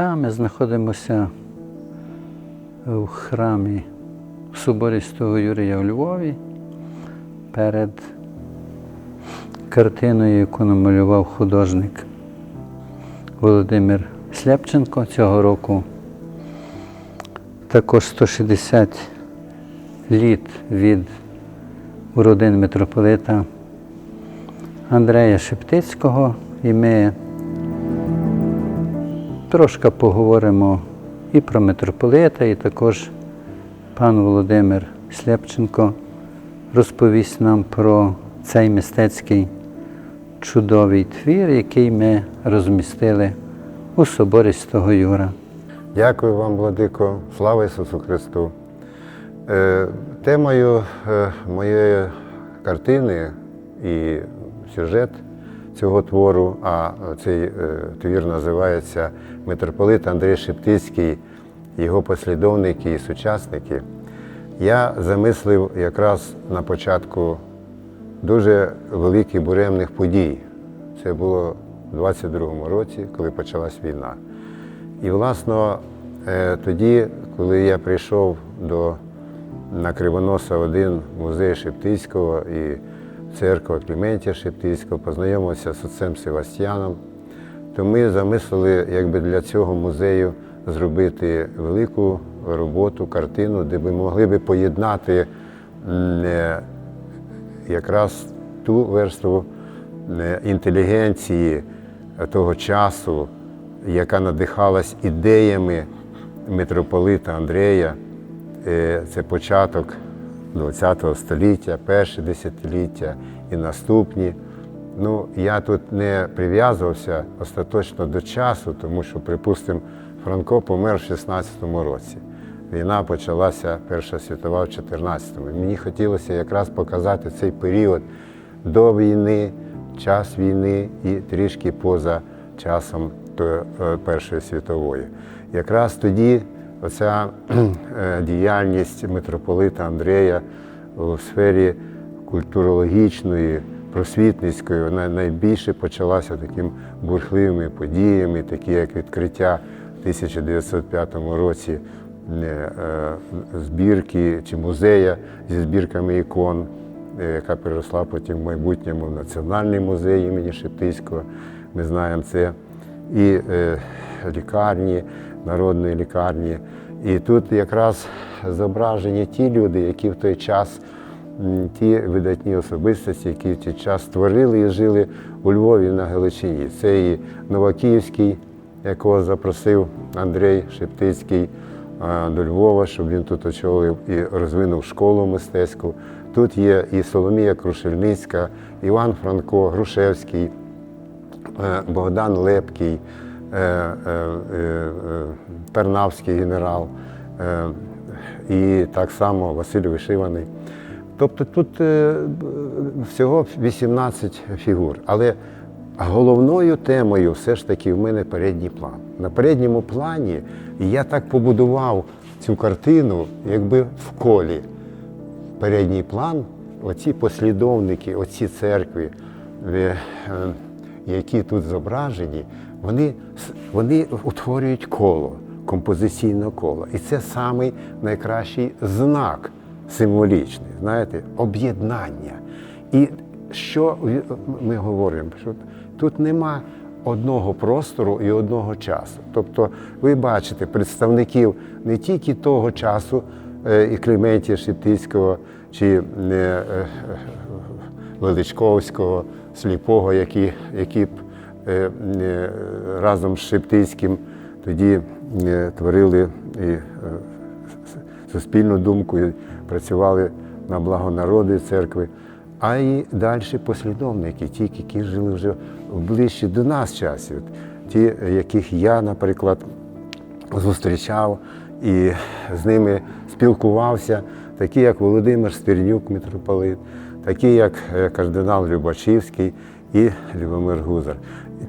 Та ми знаходимося в храмі в соборі Святого Юрія у Львові перед картиною, яку намалював художник Володимир Сляпченко цього року. Також 160 літ від уродин митрополита Андрея Шептицького, і ми трошки поговоримо і про митрополита, і також пан Володимир Сляпченко розповість нам про цей мистецький чудовий твір, який ми розмістили у соборі Святого Юра. Дякую вам, Владико. Слава Ісусу Христу. Е, Темою е, моєї картини і сюжет цього твору, а цей е, твір називається Митрополит Андрій Шептицький, його послідовники і сучасники. Я замислив якраз на початку дуже великих буремних подій. Це було у 22-му році, коли почалась війна. І, власно, е, тоді, коли я прийшов до на Кривоноса 1 музей Шептицького і церква Кліментія Шептицького, познайомився з отцем Севастьяном, то ми замислили якби для цього музею зробити велику роботу, картину, де ми могли би поєднати е, якраз ту верству е, інтелігенції того часу, яка надихалась ідеями митрополита Андрея. Е, Це початок ХХ століття, перше десятиліття і наступні. Ну, я тут не прив'язувався остаточно до часу, тому що, припустимо, Франко помер в 16-му році. Війна почалася Перша світова в 14-му. Мені хотілося якраз показати цей період до війни, час війни і трішки поза часом е, Першої світової. Якраз тоді оця е, діяльність митрополита Андрея у сфері культурологічної, просвітницької, вона найбільше почалася такими бурхливими подіями, такі як відкриття в 1905 році е, е, збірки чи музея зі збірками ікон, яка переросла потім в майбутньому в Національний музей імені Шептицького. Ми знаємо це. І лікарні, народної лікарні. І тут якраз зображені ті люди, які в той час, ті видатні особистості, які в той час створили і жили у Львові на Галичині. Це і Новокиївський, якого запросив Андрій Шептицький до Львова, щоб він тут очолив і розвинув школу мистецьку. Тут є і Соломія Крушельницька, Іван Франко, Грушевський. Е, Богдан Лепкий, Пернавський генерал е, і так само Василь Вишиваний. Тобто тут е, всього 18 фігур. Але головною темою все ж таки в мене передній план. На передньому плані я так побудував цю картину, якби в колі передній план, оці послідовники, оці церкви, е, е, які тут зображені, вони, вони утворюють коло, композиційне коло. І це самий найкращий знак символічний, знаєте, об'єднання. І що ми говоримо? Що тут нема одного простору і одного часу. Тобто ви бачите представників не тільки того часу, е, і Клементія Шептицького, чи е, е, Величковського, сліпого, які, які разом з Шептицьким тоді е, творили і е, суспільну думку і працювали на благо народу і церкви, а й далі послідовники, ті, які жили вже ближче до нас часі, От ті, яких я, наприклад, зустрічав і з ними спілкувався, такі як Володимир Стернюк, митрополит, такі як е, кардинал Любачівський і Любомир Гузар.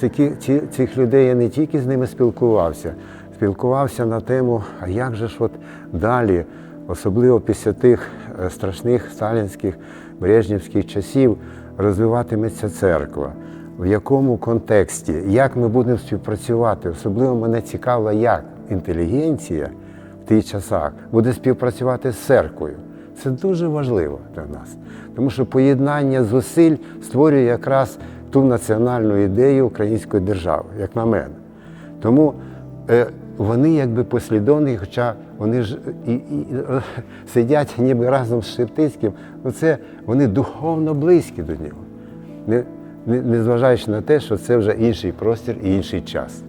Такі, ці, цих людей я не тільки з ними спілкувався, спілкувався на тему, а як же ж от далі, особливо після тих е, страшних сталінських брежнівських часів, розвиватиметься церква. в якому контексті, як ми будемо співпрацювати. Особливо мене цікавило, як інтелігенція в тих часах буде співпрацювати з церквою. Це дуже важливо для нас, тому що поєднання зусиль створює якраз ту національну ідею української держави, як на мене. Тому е, вони якби послідовні, хоча вони ж і, і, сидять ніби разом з Шептицьким, ну це вони духовно близькі до нього, не, не, незважаючи на те, що це вже інший простір і інший час.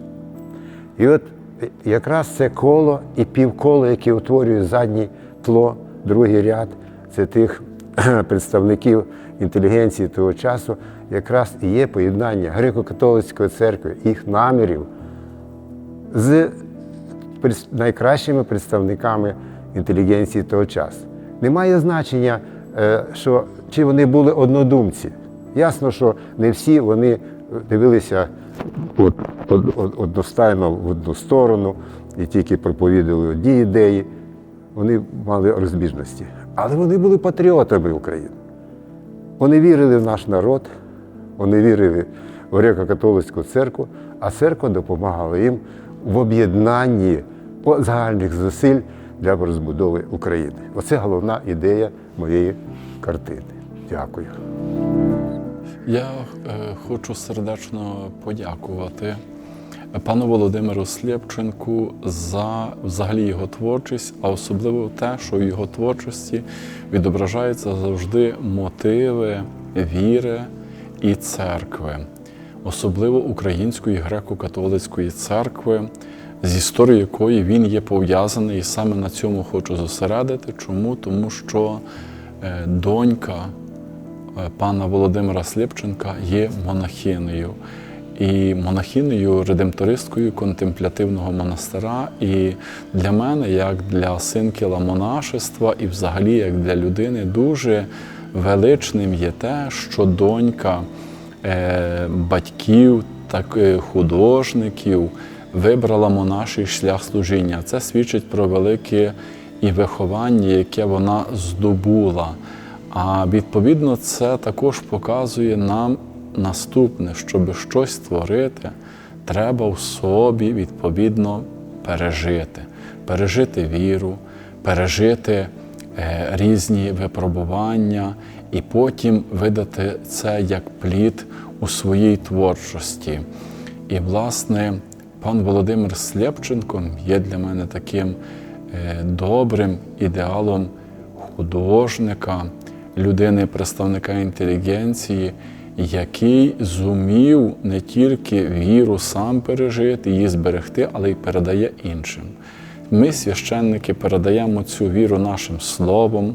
І от е, якраз це коло і півколо, яке утворює заднє тло, другий ряд, це тих представників інтелігенції того часу, якраз і є поєднання греко-католицької церкви, їх намірів з найкращими представниками інтелігенції того часу. Немає значення, е, що чи вони були однодумці. Ясно, що не всі вони дивилися от, од- од- одностайно в одну сторону і тільки проповідували одні ідеї. Вони мали розбіжності. Але вони були патріотами України. Вони вірили в наш народ, вони вірили в греко-католицьку церкву, а церква допомагала їм в об'єднанні загальних зусиль для розбудови України. Оце головна ідея моєї картини. Дякую. Я е, хочу сердечно подякувати пану Володимиру Слєпченку за взагалі його творчість, а особливо те, що в його творчості відображаються завжди мотиви віри і церкви, особливо Української греко-католицької церкви, з історією якої він є пов'язаний, і саме на цьому хочу зосередити. Чому? Тому що е, донька е, пана Володимира Сліпченка є монахинею. І монахинею, редемтористкою контемплятивного монастира. І для мене, як для синкіла монашества, і взагалі як для людини, дуже величним є те, що донька е, батьків, так е, художників вибрала монаший шлях служіння. Це свідчить про велике і виховання, яке вона здобула. А відповідно, це також показує нам наступне, щоб щось створити, треба в собі відповідно пережити, пережити віру, пережити різні випробування і потім видати це як плід у своїй творчості. І, власне, пан Володимир Слєпченко є для мене таким е, добрим ідеалом художника, людини, представника інтелігенції, який зумів не тільки віру сам пережити, її зберегти, але й передає іншим. Ми, священники, передаємо цю віру нашим словом,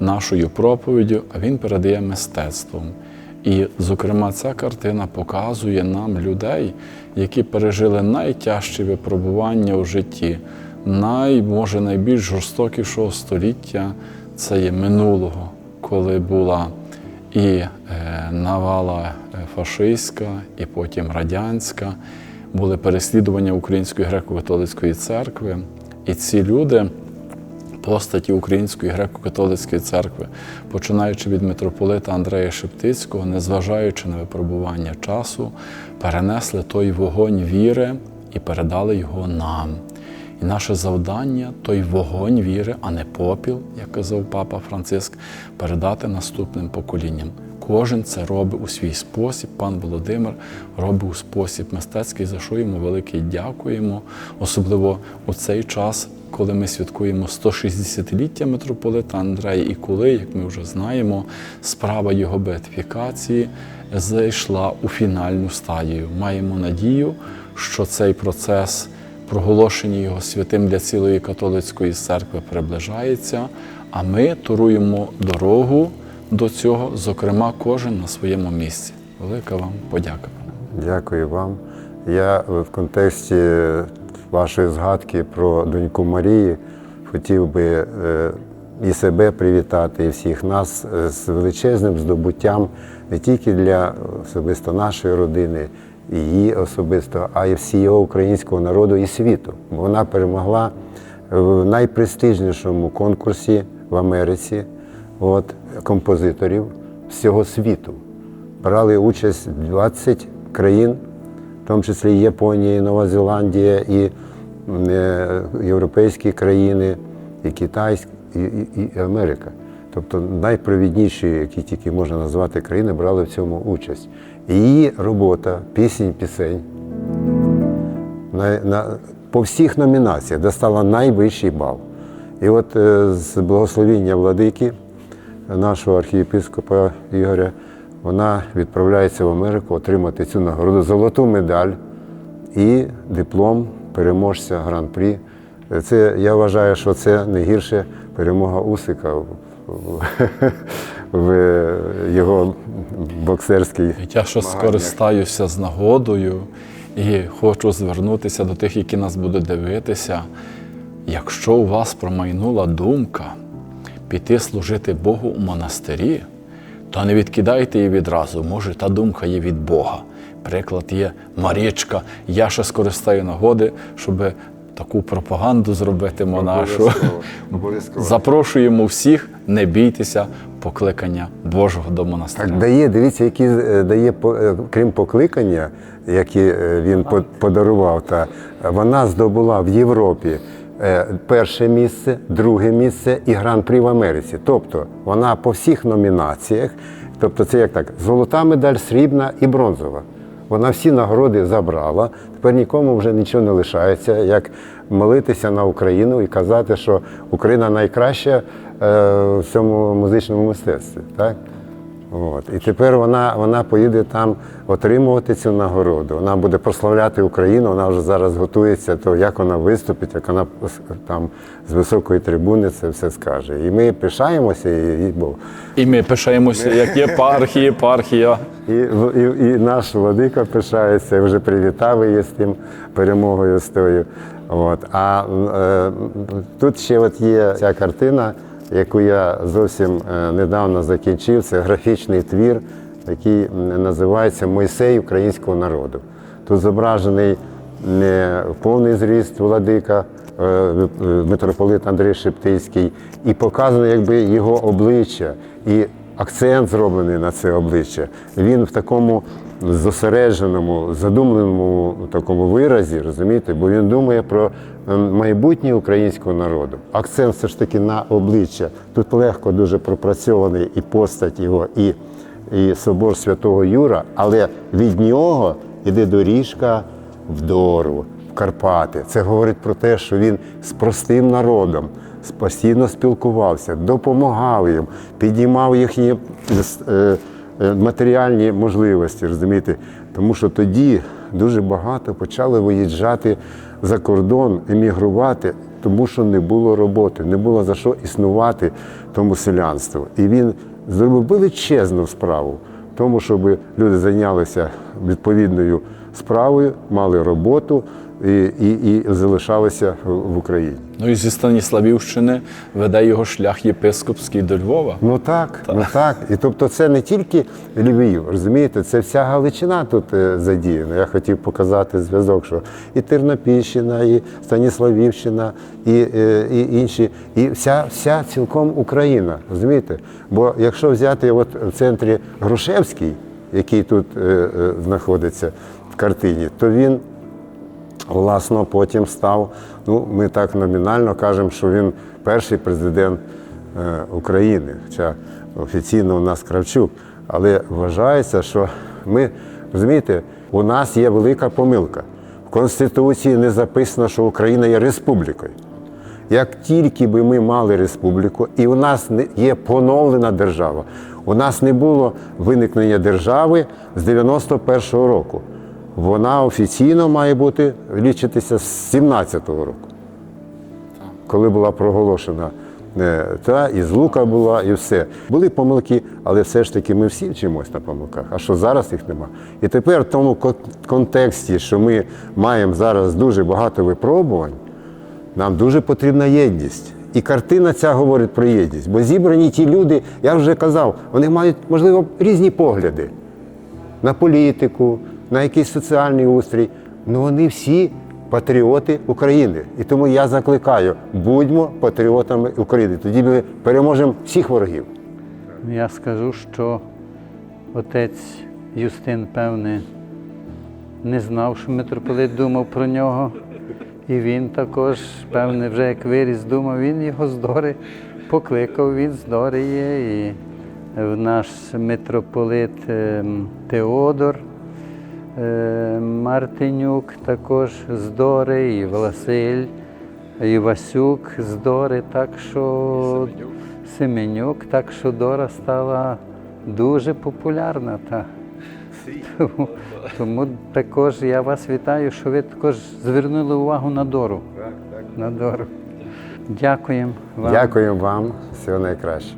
нашою проповіддю, а він передає мистецтвом. І, зокрема, ця картина показує нам людей, які пережили найтяжчі випробування у житті, най, може, найбільш жорстокішого століття це є минулого, коли була і е, навала е, фашистська, і потім радянська, були переслідування Української греко-католицької церкви. І ці люди постаті Української греко-католицької церкви, починаючи від митрополита Андрея Шептицького, незважаючи на випробування часу, перенесли той вогонь віри і передали його нам. І наше завдання той вогонь віри, а не попіл, як казав папа Франциск, передати наступним поколінням. Кожен це робить у свій спосіб. Пан Володимир робить у спосіб мистецький, за що йому велике дякуємо, особливо у цей час, коли ми святкуємо 160-ліття митрополита Андрея, і коли, як ми вже знаємо, справа його беатифікації зайшла у фінальну стадію. Маємо надію, що цей процес проголошення його святим для цілої католицької церкви приближається, а ми туруємо дорогу до цього, зокрема, кожен на своєму місці. Велика вам подяка. Дякую вам. Я в контексті вашої згадки про доньку Марії хотів би е, і себе привітати, і всіх нас е, з величезним здобуттям не тільки для особисто нашої родини, і її особисто, а й всього українського народу і світу. Вона перемогла в найпрестижнішому конкурсі в Америці от, композиторів всього світу. брали участь 20 країн, в тому числі Японія, Нова Зеландія, і е, європейські країни, і Китай, і, і, і Америка. Тобто найпровідніші, які тільки можна назвати країни, брали в цьому участь. І її робота, пісень, пісень на, на, по всіх номінаціях достала найвищий бал. І от е, з благословіння владики нашого архієпископа Ігоря, вона відправляється в Америку отримати цю нагороду, золоту медаль і диплом переможця гран-прі. Це я вважаю, що це не гірше перемога Усика в, його боксерській. Я ще скористаюся з нагодою і хочу звернутися до тих, які нас будуть дивитися. Якщо у вас промайнула думка піти служити Богу у монастирі, то не відкидайте її відразу. Може, та думка є від Бога. Приклад є Марічка. Я ще скористаю нагоди, щоб таку пропаганду зробити монашу. Обов'язково. Запрошуємо всіх, не бійтеся покликання Божого до монастиря. Так дає, дивіться, які е, дає, е, крім покликання, які е, він по- подарував, та вона здобула в Європі перше місце, друге місце і гран-прі в Америці. Тобто вона по всіх номінаціях, тобто це як так, золота медаль, срібна і бронзова. Вона всі нагороди забрала. Тепер нікому вже нічого не лишається, як молитися на Україну і казати, що Україна найкраща е, в цьому музичному мистецтві. Так? От. І тепер вона, вона поїде там отримувати цю нагороду. Вона буде прославляти Україну, вона вже зараз готується, то як вона виступить, як вона там з високої трибуни це все скаже. І ми пишаємося, і, бо- І ми пишаємося, як єпархія, єпархія. і, і, і наш владика пишається, вже привітав її з тим перемогою з тою. От. А е, тут ще от є ця картина, яку я зовсім е, недавно закінчив. Це графічний твір, який називається Мойсей українського народу. Тут зображений не повний зріст владика, е, е, митрополит Андрій Шептицький, і показано якби його обличчя. І акцент зроблений на це обличчя. Він в такому зосередженому, задумленому такому виразі, розумієте, бо він думає про ем, майбутнє українського народу. Акцент все ж таки на обличчя. Тут легко дуже пропрацьований і постать його, і, і собор святого Юра, але від нього йде доріжка в Дору, в Карпати. Це говорить про те, що він з простим народом постійно спілкувався, допомагав їм, підіймав їхні е, матеріальні можливості, розумієте? Тому що тоді дуже багато почали виїжджати за кордон, емігрувати, тому що не було роботи, не було за що існувати тому селянству. І він зробив величезну справу тому, щоб люди зайнялися відповідною справою, мали роботу і, і, і залишалися в- в Україні. Ну і зі Станіславівщини веде його шлях єпископський до Львова. Ну так, ну так. І тобто це не тільки Львів, розумієте, це вся Галичина тут е, задіяна. Я хотів показати зв'язок, що і Тернопільщина, і Станіславівщина, і, е, і інші, і вся, вся цілком Україна, розумієте? Бо якщо взяти от в центрі Грушевський, який тут е, е, знаходиться в картині, то він власно потім став. Ну, ми так номінально кажемо, що він перший президент е, України, хоча офіційно у нас Кравчук. Але вважається, що ми розумієте, у нас є велика помилка. В Конституції не записано, що Україна є республікою. Як тільки би ми мали республіку, і у нас не- є поновлена держава, у нас не було виникнення держави з 91-го року. Вона офіційно має бути лічитися з 17-го року, коли була проголошена. е, Та і з лука була, і все. Були помилки, але все ж таки ми всі вчимось на помилках. А що зараз їх нема? І тепер в тому контексті, що ми маємо зараз дуже багато випробувань, нам дуже потрібна єдність. І картина ця говорить про єдність. Бо зібрані ті люди, я вже казав, вони мають, можливо, різні погляди на політику, на якийсь соціальний устрій. Ну вони всі патріоти України. І тому я закликаю, будьмо патріотами України. Тоді ми переможемо всіх ворогів. Я скажу, що отець Юстин, певне, не знав, що митрополит думав про нього. І він також, певне, вже як виріс, думав, він його з покликав, він з Дори є. І наш митрополит ем, Теодор Мартинюк також з Дори, і Василь, і Васюк з Дори, так що Семенюк, так що Дора стала дуже популярна. Та. Тому, тому також я вас вітаю, що ви також звернули увагу на Дору. На Дору. Дякуємо вам. Дякуємо вам, всього найкраще.